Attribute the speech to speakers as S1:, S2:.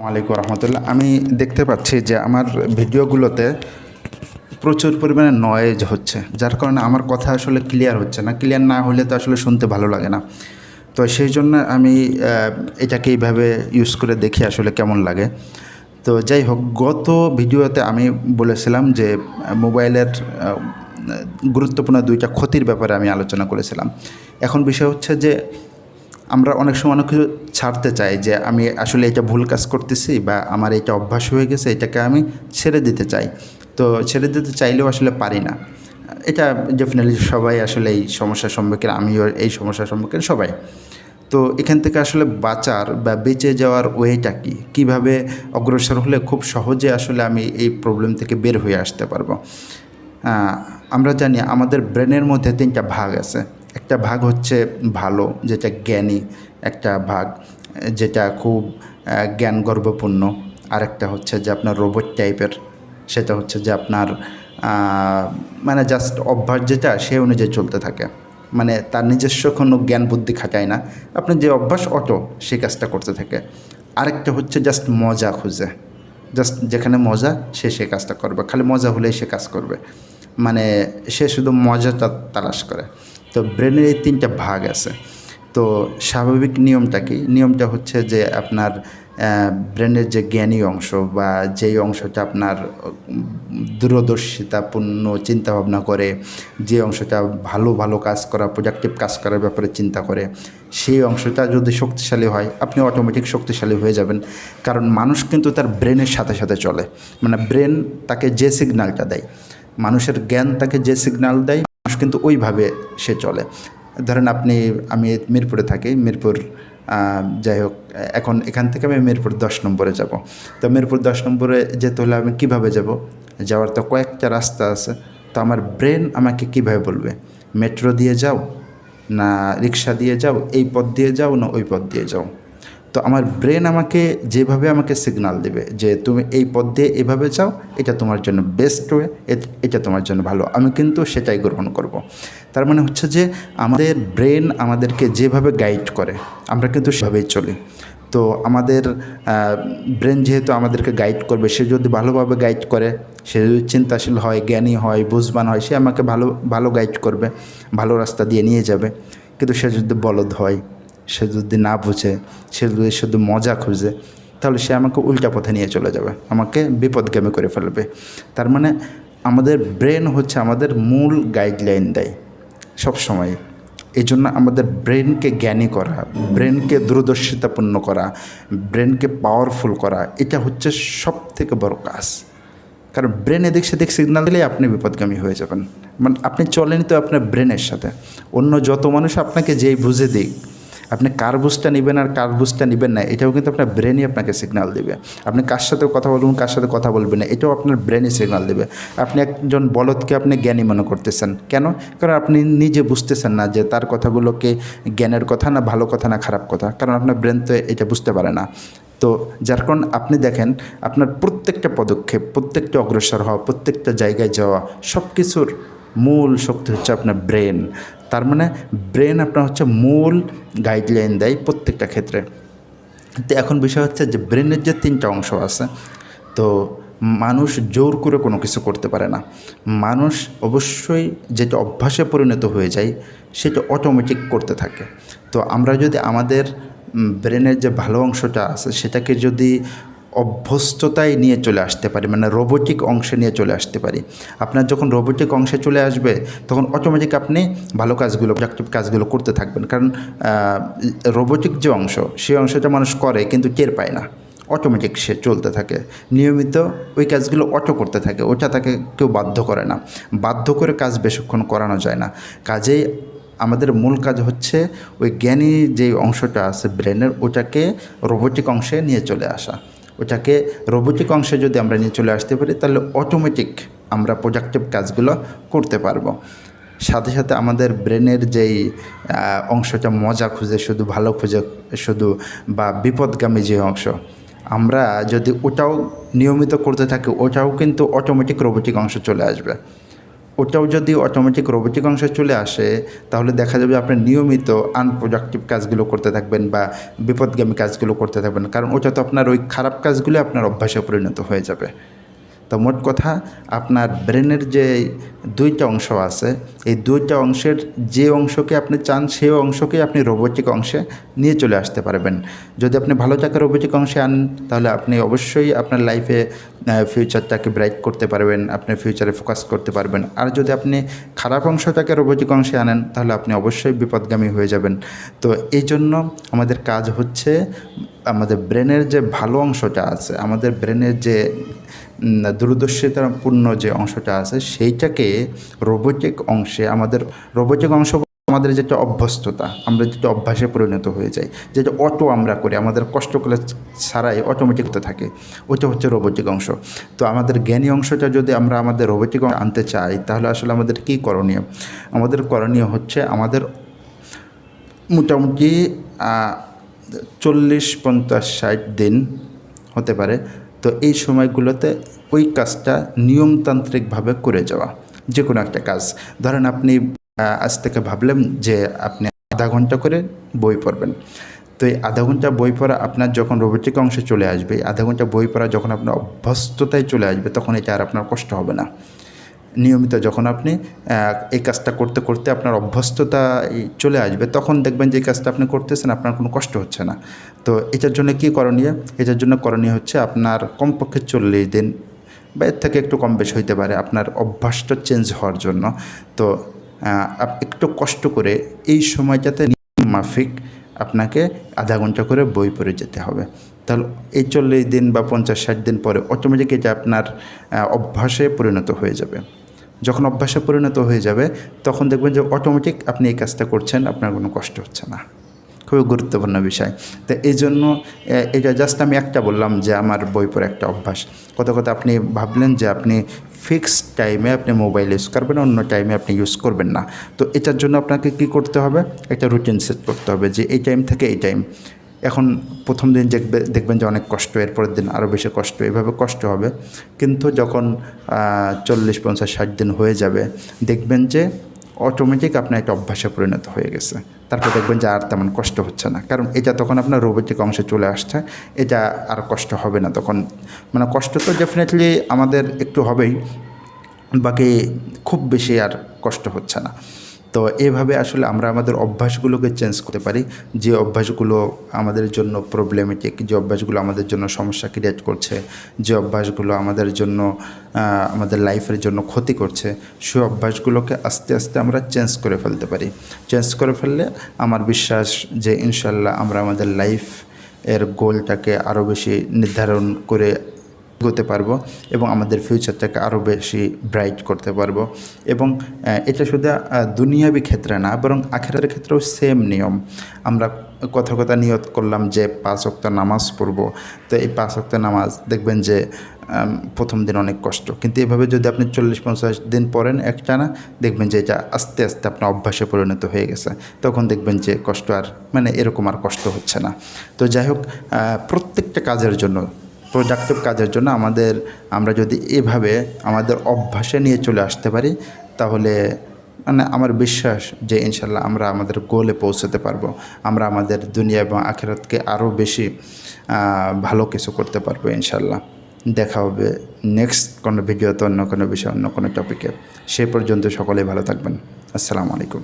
S1: আলাইকুম রহমতুল্লাহ। আমি দেখতে পাচ্ছি যে আমার ভিডিওগুলোতে প্রচুর পরিমাণে নয়েজ হচ্ছে, যার কারণে আমার কথা আসলে ক্লিয়ার হচ্ছে না। ক্লিয়ার না হলে তো আসলে শুনতে ভালো লাগে না। তো সেই জন্য আমি এটাকে এইভাবে ইউজ করে দেখি আসলে কেমন লাগে। তো যাই হোক, গত ভিডিওতে আমি বলেছিলাম যে, মোবাইলের গুরুত্বপূর্ণ দুইটা ক্ষতির ব্যাপারে আমি আলোচনা করেছিলাম। এখন বিষয় হচ্ছে যে আমরা অনেক সময় অনেক কিছু ছাড়তে চাই যে আমি আসলে এটা ভুল কাজ করতেছি বা আমার এটা অভ্যাস হয়ে গেছে, এটাকে আমি ছেড়ে দিতে চাই। তো ছেড়ে দিতে চাইলেও আসলে পারি না। এটা ডেফিনেটলি সবাই আসলে এই সমস্যার সম্মুখীন, আমিও এই সমস্যার সম্মুখীন সবাই। তো এখান থেকে আসলে বাঁচার বা বেঁচে যাওয়ার ওয়েটা কি? কীভাবে অগ্রসর হলে খুব সহজে আসলে আমি এই প্রবলেম থেকে বের হয়ে আসতে পারব? আমরা জানি আমাদের ব্রেনের মধ্যে তিনটা ভাগ আছে। একটা ভাগ হচ্ছে ভালো যেটা জ্ঞানী একটা ভাগ যেটা খুব আহ, জ্ঞানগর্ভপূর্ণ। আরেকটা হচ্ছে যে আপনার রোবট টাইপের সেটা হচ্ছে যে আপনার মানে জাস্ট অভ্যাস যেটা সে অনুযায়ী চলতে থাকে। মানে তার নিজস্ব কোনো জ্ঞান বুদ্ধি খাটায় না। আপনি যে অভ্যাস অটো সেই কাজটা করতে থাকে। আরেকটা হচ্ছে জাস্ট মজা খুঁজে। জাস্ট যেখানে মজা সে সে কাজটা করবে। খালি মজা হলেই সে কাজ করবে। মানে সে শুধু মজাটা তালাশ করে। তো ব্রেনের এই তিনটা ভাগ আছে। তো স্বাভাবিক নিয়মটা কি? নিয়মটা হচ্ছে যে আপনার ব্রেনের যে জ্ঞানী অংশ বা যেই অংশটা আপনার দূরদর্শিতাপূর্ণ চিন্তাভাবনা করে, যে অংশটা ভালো ভালো কাজ করা প্রোডাক্টিভ কাজ করার ব্যাপারে চিন্তা করে, সেই অংশটা যদি শক্তিশালী হয়, আপনি অটোমেটিক শক্তিশালী হয়ে যাবেন। কারণ মানুষ কিন্তু তার ব্রেনের সাথে সাথে চলে। মানে ব্রেন তাকে যে সিগন্যালটা দেয়, মানুষের জ্ঞান তাকে যে সিগন্যাল দেয় মানুষ কিন্তু ওইভাবে সে চলে। ধরেন আপনি, আমি মিরপুরে থাকি, মিরপুর যাই হোক, এখন এখান থেকে আমি মিরপুর দশ নম্বরে যাব। তো মিরপুর দশ নম্বরে যেতে হলে আমি কীভাবে যাব? যাওয়ার তো কয়েকটা রাস্তা আছে। তো আমার ব্রেন আমাকে কীভাবে বলবে? মেট্রো দিয়ে যাও? না রিক্সা দিয়ে যাও? এই পথ দিয়ে যাও না ওই পথ দিয়ে যাও? তো আমার ব্রেন আমাকে যেভাবে আমাকে সিগনাল দেবে যে তুমি এই পথ দিয়ে এভাবে যাও, এটা তোমার জন্য বেস্ট ওয়ে এটা তোমার জন্য ভালো। আমি কিন্তু সেটাই গ্রহণ করব। তার মানে হচ্ছে যে আমাদের ব্রেন আমাদেরকে যেভাবে গাইড করে, আমরা কিন্তু সেভাবেই চলি। তো আমাদের ব্রেন যেহেতু আমাদেরকে গাইড করবে, সে যদি ভালোভাবে গাইড করে, সে যদি চিন্তাশীল হয়, জ্ঞানী হয়, বুঝবান হয়, সে আমাকে ভালো ভালো গাইড করবে, ভালো রাস্তা দিয়ে নিয়ে যাবে। কিন্তু সে যদি বলদ হয় সে যদি না বুঝে, সে যদি শুধু মজা খুঁজে, তাহলে সে আমাকে উল্টা পথে নিয়ে চলে যাবে। আমাকে বিপদগামী করে ফেলবে। তার মানে আমাদের ব্রেন হচ্ছে আমাদের মূল গাইডলাইন দেয় সবসময়। এই জন্য আমাদের ব্রেনকে জ্ঞানী করা, ব্রেনকে দূরদর্শিতাপূর্ণ করা, ব্রেনকে পাওয়ারফুল করা, এটা হচ্ছে সব থেকে বড় কাজ। কারণ ব্রেন এদিক সেদিক সিগনাল দিলেই আপনি বিপদগামী হয়ে যাবেন। মানে আপনি চলেন তো আপনার ব্রেনের সাথে। অন্য যত মানুষ আপনাকে যেই বুঝে দিক আপনি কার বুঝটা নেবেন আর কার বুঝটা নেবেন না, এটাও কিন্তু আপনার ব্রেনই আপনাকে সিগনাল দেবে। আপনি কার সাথে কথা বলবেন, কার সাথে কথা বলবেন না, এটাও আপনার ব্রেনই সিগনাল দেবে। আপনি একজন বলদকে আপনি জ্ঞানী মনে করতেছেন। কেন? কারণ আপনি নিজে বুঝতেছেন না যে তার কথাগুলোকে জ্ঞানের কথা না ভালো কথা না খারাপ কথা। কারণ আপনার ব্রেন তো এটা বুঝতে পারে না। তো যার কারণ আপনি দেখেন, আপনার প্রত্যেকটা পদক্ষেপ, প্রত্যেকটা অগ্রসর হওয়া, প্রত্যেকটা জায়গায় যাওয়া সব কিছুর মূল শক্তি হচ্ছে আপনার ব্রেন তার মানে ব্রেন আপনার হচ্ছে মূল গাইডলাইন দেয় প্রত্যেকটা ক্ষেত্রে। তো এখন বিষয় হচ্ছে যে ব্রেনের যে তিনটা অংশ আছে, তো মানুষ জোর করে কোনো কিছু করতে পারে না। মানুষ অবশ্যই যেটা অভ্যাসে পরিণত হয়ে যায়, সেটা অটোমেটিক করতে থাকে। তো আমরা যদি আমাদের ব্রেনের যে ভালো অংশটা আছে, সেটাকে যদি অভ্যস্ততায় নিয়ে চলে আসতে পারি মানে রোবোটিক অংশে নিয়ে চলে আসতে পারি। আপনার যখন রোবোটিক অংশে চলে আসবে, তখন অটোমেটিক আপনি ভালো কাজগুলো প্রোডাক্টিভ কাজগুলো করতে থাকবেন। কারণ রোবোটিক যে অংশ সেই অংশটা মানুষ করে কিন্তু টের পায় না। অটোমেটিক সে চলতে থাকে। নিয়মিত ওই কাজগুলো অটো করতে থাকে, ওটা তাকে কেউ বাধ্য করে না। বাধ্য করে কাজ বেশিক্ষণ করানো যায় না। কাজেই আমাদের মূল কাজ হচ্ছে ওই জ্ঞানী যে অংশটা আছে ব্রেনের ওটাকে রোবোটিক অংশে নিয়ে চলে আসা। ওটাকে রোবোটিক অংশে যদি আমরা নিয়ে চলে আসতে পারি, তাহলে অটোমেটিক আমরা প্রোডাক্টিভ কাজগুলো করতে পারব। সাথে সাথে আমাদের ব্রেনের যেই অংশটা মজা খুঁজে, শুধু ভালো খুঁজে, শুধু বা বিপদগামী যে অংশ, আমরা যদি ওটাও নিয়মিত করতে থাকি, ওটাও কিন্তু অটোমেটিক রোবোটিক অংশ চলে আসবে। ওটাও যদি অটোমেটিক রোবোটিক অংশে চলে আসে, তাহলে দেখা যাবে আপনি নিয়মিত আনপ্রোডাক্টিভ কাজগুলো করতে থাকবেন বা বিপদগামী কাজগুলো করতে থাকবেন। কারণ ওটা তো আপনার ওই খারাপ কাজগুলো আপনার অভ্যাসে পরিণত হয়ে যাবে। তো মোট কথা আপনার ব্রেনের যে দুইটা অংশ আছে, এই দুইটা অংশের যে অংশকে আপনি চান, সেই অংশকে আপনি রোবোটিক অংশে নিয়ে চলে আসতে পারবেন। যদি আপনি ভালো টাকা রোবোটিক অংশে আনেন তাহলে আপনি অবশ্যই আপনার লাইফে ফিউচারটাকে ব্রাইট করতে পারবেন, আপনি ফিউচারে ফোকাস করতে পারবেন। আর যদি আপনি খারাপ অংশটাকে রোবোটিক অংশে আনেন, তাহলে আপনি অবশ্যই বিপদগামী হয়ে যাবেন। তো এই জন্য আমাদের কাজ হচ্ছে, আমাদের ব্রেনের যে ভালো অংশটা আছে, আমাদের ব্রেনের যে দূরদর্শিতাপূর্ণ যে অংশটা আছে, সেইটাকে রোবোটিক অংশে আমাদের রোবোটিক অংশ আমাদের যেটা অভ্যস্ততা, আমরা যেটা অভ্যাসে পরিণত হয়ে যাই, যেটা অটো আমরা করি, আমাদের কষ্ট করে ছাড়াই অটোমেটিক থাকে, ওইটা হচ্ছে রোবোটিক অংশ। তো আমাদের জ্ঞানী অংশটা যদি আমরা আমাদের রোবোটিক আনতে চাই, তাহলে আসলে আমাদের কী করণীয়? আমাদের করণীয় হচ্ছে আমাদের মোটামুটি চল্লিশ, পঞ্চাশ, ষাট দিন হতে পারে তো এই সময়গুলোতে ওই কাজটা নিয়মতান্ত্রিকভাবে করে যাওয়া যে কোনো একটা কাজ। ধরেন আপনি আজ থেকে ভাবলেন যে আপনি আধা ঘণ্টা করে বই পড়বেন। তো এই আধা ঘণ্টা বই পড়া আপনার যখন রোবটিক অংশে চলে আসবে আধা ঘণ্টা বই পড়া যখন আপনার অভ্যস্ততায় চলে আসবে, তখন এটা আর আপনার কষ্ট হবে না। নিয়মিত যখন আপনি এই কাজটা করতে করতে আপনার অভ্যস্ততা চলে আসবে, তখন দেখবেন যে এই কাজটা আপনি করতেছেন, আপনার কোনো কষ্ট হচ্ছে না। তো এটার জন্য কি করণীয়? এটার জন্য করণীয় হচ্ছে আপনার কমপক্ষে চল্লিশ দিন বা এর থেকে একটু কম বেশি হইতে পারে আপনার অভ্যাসটা চেঞ্জ হওয়ার জন্য। তো একটু কষ্ট করে এই সময়টাতে মাফিক আপনাকে আধা ঘণ্টা করে বই পড়ে যেতে হবে। তাহলে এই চল্লিশ দিন বা পঞ্চাশ ষাট দিন পরে অটোমেটিক এটা আপনার অভ্যাসে পরিণত হয়ে যাবে। যখন অভ্যাসে পরিণত হয়ে যাবে, তখন দেখবেন যে অটোমেটিক আপনি এই কাজটা করছেন, আপনার কোনো কষ্ট হচ্ছে না। খুবই গুরুত্বপূর্ণ বিষয়। তো এই জন্য এটা জাস্ট আমি একটা বললাম যে আমার বই পড়ে একটা অভ্যাস। কত কথা আপনি ভাবলেন যে আপনি ফিক্সড টাইমে আপনি মোবাইল ইউজ করবেন, অন্য টাইমে আপনি ইউজ করবেন না। তো এটার জন্য আপনাকে কি করতে হবে? একটা রুটিন সেট করতে হবে যে এই টাইম থেকে এই টাইম এখন প্রথম দিন দেখবে, দেখবেন যে অনেক কষ্ট, এরপরের দিন আরও বেশি কষ্ট, এভাবে কষ্ট হবে। কিন্তু যখন চল্লিশ, পঞ্চাশ, ষাট দিন হয়ে যাবে, দেখবেন যে অটোমেটিক আপনার একটা অভ্যাসে পরিণত হয়ে গেছে। তারপর দেখবেন যে আর তেমন কষ্ট হচ্ছে না। কারণ এটা তখন আপনার রোবটিক অংশে চলে আসছে, এটা আর কষ্ট হবে না তখন। মানে কষ্ট তো ডেফিনেটলি আমাদের একটু হবেই, বাকি খুব বেশি আর কষ্ট হচ্ছে না। তো এভাবে আসলে আমরা আমাদের অভ্যাসগুলোকে চেঞ্জ করতে পারি। যে অভ্যাসগুলো আমাদের জন্য প্রবলেমেটিক যে অভ্যাসগুলো আমাদের জন্য সমস্যা ক্রিয়েট করছে, যে অভ্যাসগুলো আমাদের জন্য আমাদের লাইফের জন্য ক্ষতি করছে সেই অভ্যাসগুলোকে আস্তে আস্তে আমরা চেঞ্জ করে ফেলতে পারি। চেঞ্জ করে ফেললে আমার বিশ্বাস যে ইনশাল্লাহ আমরা আমাদের লাইফ এর গোলটাকে আরও বেশি নির্ধারণ করে এগোতে পারব এবং আমাদের ফিউচারটাকে আরও বেশি ব্রাইট করতে পারব। এবং এটা শুধু দুনিয়াবি ক্ষেত্রে না, বরং আখেরাতের ক্ষেত্রেও সেম নিয়ম। আমরা কথা কথা নিয়ত করলাম যে পাঁচ অক্ত নামাজ পড়ব। তো এই পাঁচ অক্ত নামাজ দেখবেন যে প্রথম দিন অনেক কষ্ট। কিন্তু এভাবে যদি আপনি চল্লিশ পঞ্চাশ দিন পড়েন একটা না দেখবেন যে এটা আস্তে আস্তে আপনার অভ্যাসে পরিণত হয়ে গেছে। তখন দেখবেন যে কষ্ট আর মানে এরকম আর কষ্ট হচ্ছে না। তো যাই হোক প্রত্যেকটা কাজের জন্য প্রোডাক্টিভ কাজের জন্য আমাদের, আমরা যদি এভাবে আমাদের অভ্যাসে নিয়ে চলে আসতে পারি, তাহলে মানে আমার বিশ্বাস যে ইনশাল্লাহ আমরা আমাদের গোলে পৌঁছতে পারব। আমরা আমাদের দুনিয়া এবং আখেরাতকে আরও বেশি ভালো কিছু করতে পারব ইনশাল্লাহ। দেখা হবে নেক্সট কোনো ভিডিওতে অন্য কোনো বিষয় অন্য কোনো টপিকে সে পর্যন্ত সকলেই ভালো থাকবেন। আসসালামু আলাইকুম।